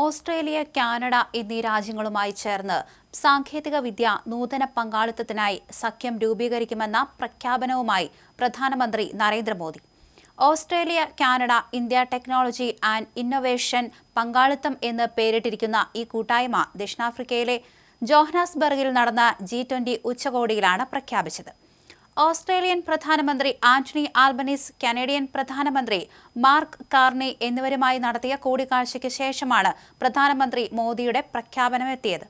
Australia Canada എന്നീ രാജ്യങ്ങളുമായി ചേർന്ന് സാങ്കേതിക വിദ്യ നൂതന പങ്കാളിത്തത്തിനായി സഖ്യം രൂപീകരിക്കുമെന്ന പ്രഖ്യാപനവുമായി പ്രധാനമന്ത്രി Narendra Modi. Australia Canada India technology and innovation പങ്കാളിത്തം എന്ന് പേരിട്ടിരിക്കുന്ന ഈ കൂട്ടായ്മ ദക്ഷിണാഫ്രിക്കയിലെ ജോഹ്നാസ്ബർഗിൽ നടന്ന ജി ട്വന്റി ഉച്ചകോടിയിലാണ് പ്രഖ്യാപിച്ചത്. ഓസ്ട്രേലിയൻ പ്രധാനമന്ത്രി ആന്റണി ആൽബനീസ് കനേഡിയൻ പ്രധാനമന്ത്രി മാർക്ക് കാർണി എന്നിവരുമായി നടത്തിയ കൂടിക്കാഴ്ചയ്ക്ക് ശേഷമാണ് പ്രധാനമന്ത്രി മോദിയുടെ പ്രഖ്യാപനമെത്തിയത്.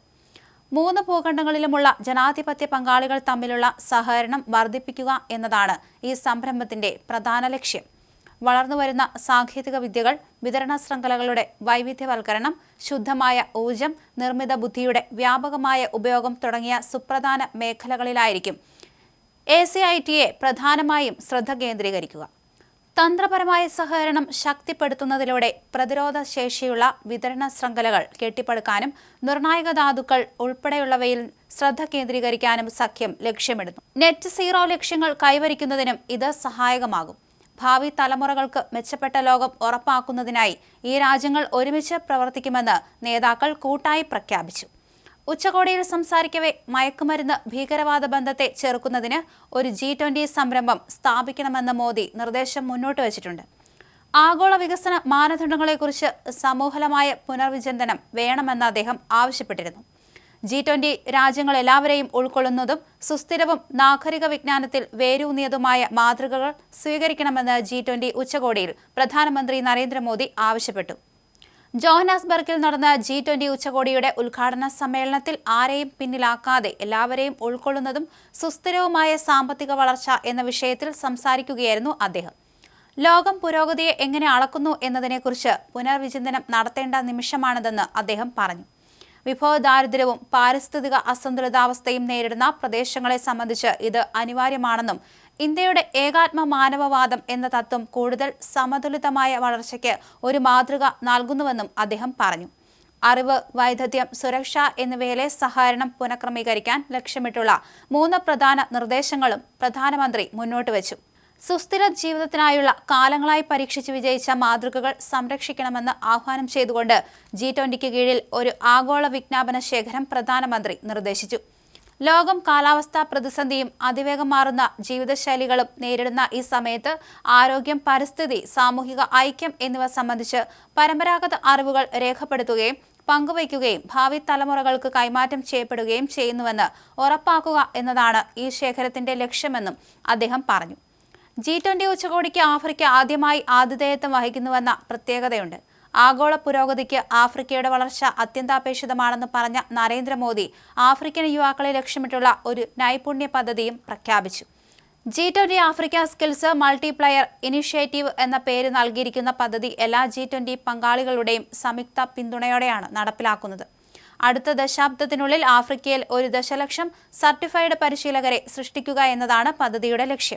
മൂന്ന് ഭൂഖണ്ഡങ്ങളിലുമുള്ള ജനാധിപത്യ പങ്കാളികൾ തമ്മിലുള്ള സഹകരണം വർദ്ധിപ്പിക്കുക എന്നതാണ് ഈ സംരംഭത്തിന്റെ പ്രധാന ലക്ഷ്യം. വളർന്നുവരുന്ന സാങ്കേതിക വിദ്യകൾ വിതരണ ശൃംഖലകളുടെ വൈവിധ്യവൽക്കരണം ശുദ്ധമായ ഊർജം നിർമ്മിത ബുദ്ധിയുടെ വ്യാപകമായ ഉപയോഗം തുടങ്ങിയ സുപ്രധാന മേഖലകളിലായിരിക്കും എ സി ഐ ടിയെ പ്രധാനമായും ശ്രദ്ധ കേന്ദ്രീകരിക്കുക. തന്ത്രപരമായ സഹകരണം ശക്തിപ്പെടുത്തുന്നതിലൂടെ പ്രതിരോധ ശേഷിയുള്ള വിതരണ ശൃംഖലകൾ കെട്ടിപ്പടുക്കാനും നിർണായക ധാതുക്കൾ ഉൾപ്പെടെയുള്ളവയിൽ ശ്രദ്ധ കേന്ദ്രീകരിക്കാനും സഖ്യം ലക്ഷ്യമിടുന്നു. നെറ്റ് സീറോ ലക്ഷ്യങ്ങൾ കൈവരിക്കുന്നതിനും ഇത് സഹായകമാകും. ഭാവി തലമുറകൾക്ക് മെച്ചപ്പെട്ട ലോകം ഉറപ്പാക്കുന്നതിനായി ഈ രാജ്യങ്ങൾ ഒരുമിച്ച് പ്രവർത്തിക്കുമെന്ന് നേതാക്കൾ കൂട്ടായി പ്രഖ്യാപിച്ചു. ഉച്ചകോടിയിൽ സംസാരിക്കവേ മയക്കുമരുന്ന് ഭീകരവാദ ബന്ധത്തെ ചെറുക്കുന്നതിന് ഒരു ജി ട്വന്റി സംരംഭം സ്ഥാപിക്കണമെന്ന മോദി നിർദ്ദേശം മുന്നോട്ട് വച്ചിട്ടുണ്ട്. ആഗോള വികസന മാനദണ്ഡങ്ങളെക്കുറിച്ച് സമൂഹലമായ പുനർവിചിന്തനം വേണമെന്ന് അദ്ദേഹം ആവശ്യപ്പെട്ടിരുന്നു. ജി ട്വന്റി രാജ്യങ്ങൾ എല്ലാവരെയും ഉൾക്കൊള്ളുന്നതും സുസ്ഥിരവും നാഗരിക വിജ്ഞാനത്തിൽ വേരൂന്നിയതുമായ മാതൃകകൾ സ്വീകരിക്കണമെന്ന് ജി ട്വന്റി ഉച്ചകോടിയിൽ പ്രധാനമന്ത്രി നരേന്ദ്രമോദി ആവശ്യപ്പെട്ടു. ജോഹനാസ്ബർഗിൽ നടന്ന ജി ട്വന്റി ഉച്ചകോടിയുടെ ഉദ്ഘാടന സമ്മേളനത്തിൽ ആരെയും പിന്നിലാക്കാതെ എല്ലാവരെയും ഉൾക്കൊള്ളുന്നതും സുസ്ഥിരവുമായ സാമ്പത്തിക വളർച്ച എന്ന വിഷയത്തിൽ സംസാരിക്കുകയായിരുന്നു അദ്ദേഹം. ലോകം പുരോഗതിയെ എങ്ങനെ അളക്കുന്നു എന്നതിനെക്കുറിച്ച് പുനർവിചിന്തനം നടത്തേണ്ട നിമിഷമാണിതെന്ന് അദ്ദേഹം പറഞ്ഞു. വിഭവ ദാരിദ്ര്യവും പാരിസ്ഥിതിക അസന്തുലിതാവസ്ഥയും നേരിടുന്ന പ്രദേശങ്ങളെ സംബന്ധിച്ച് ഇത് അനിവാര്യമാണെന്നും ഇന്ത്യയുടെ ഏകാത്മ മാനവവാദം എന്ന തത്വം കൂടുതൽ സമതുലിതമായ വളർച്ചയ്ക്ക് ഒരു മാതൃക നൽകുന്നുവെന്നും അദ്ദേഹം പറഞ്ഞു. അറിവ് വൈദഗ്ധ്യം സുരക്ഷ എന്നിവയിലെ സഹകരണം പുനഃക്രമീകരിക്കാൻ ലക്ഷ്യമിട്ടുള്ള മൂന്ന് പ്രധാന നിർദ്ദേശങ്ങളും പ്രധാനമന്ത്രി മുന്നോട്ട് വച്ചു. സുസ്ഥിര ജീവിതത്തിനായുള്ള കാലങ്ങളായി പരീക്ഷിച്ച് വിജയിച്ച മാതൃകകൾ സംരക്ഷിക്കണമെന്ന് ആഹ്വാനം ചെയ്തുകൊണ്ട് ജി ട്വന്റിക്ക് കീഴിൽ ഒരു ആഗോള വിജ്ഞാപന ശേഖരം പ്രധാനമന്ത്രി നിർദ്ദേശിച്ചു. ലോകം കാലാവസ്ഥാ പ്രതിസന്ധിയും അതിവേഗം മാറുന്ന ജീവിതശൈലികളും നേരിടുന്ന ഈ സമയത്ത് ആരോഗ്യം പരിസ്ഥിതി സാമൂഹിക ഐക്യം എന്നിവ സംബന്ധിച്ച് പരമ്പരാഗത അറിവുകൾ രേഖപ്പെടുത്തുകയും പങ്കുവയ്ക്കുകയും ഭാവി തലമുറകൾക്ക് കൈമാറ്റം ചെയ്യപ്പെടുകയും ചെയ്യുന്നുവെന്ന് ഉറപ്പാക്കുക എന്നതാണ് ഈ ശേഖരത്തിന്റെ ലക്ഷ്യമെന്നും അദ്ദേഹം പറഞ്ഞു. ജി ട്വന്റി ഉച്ചകോടിക്ക് ആഫ്രിക്ക ആദ്യമായി ആതിഥേയത്വം വഹിക്കുന്നുവെന്ന പ്രത്യേകതയുണ്ട്. ആഗോള പുരോഗതിക്ക് ആഫ്രിക്കയുടെ വളർച്ച അത്യന്താപേക്ഷിതമാണെന്ന് പറഞ്ഞ നരേന്ദ്രമോദി ആഫ്രിക്കൻ യുവാക്കളെ ലക്ഷ്യമിട്ടുള്ള ഒരു നൈപുണ്യ പദ്ധതിയും പ്രഖ്യാപിച്ചു. G twenty Africa skills multiplier initiative എന്ന പേര് നൽകിയിരിക്കുന്ന പദ്ധതി എല്ലാ ജി ട്വന്റി പങ്കാളികളുടെയും സംയുക്ത പിന്തുണയോടെയാണ് നടപ്പിലാക്കുന്നത്. അടുത്ത ദശാബ്ദത്തിനുള്ളിൽ ആഫ്രിക്കയിൽ ഒരു ദശലക്ഷം സർട്ടിഫൈഡ് പരിശീലകരെ സൃഷ്ടിക്കുക എന്നതാണ് പദ്ധതിയുടെ ലക്ഷ്യം.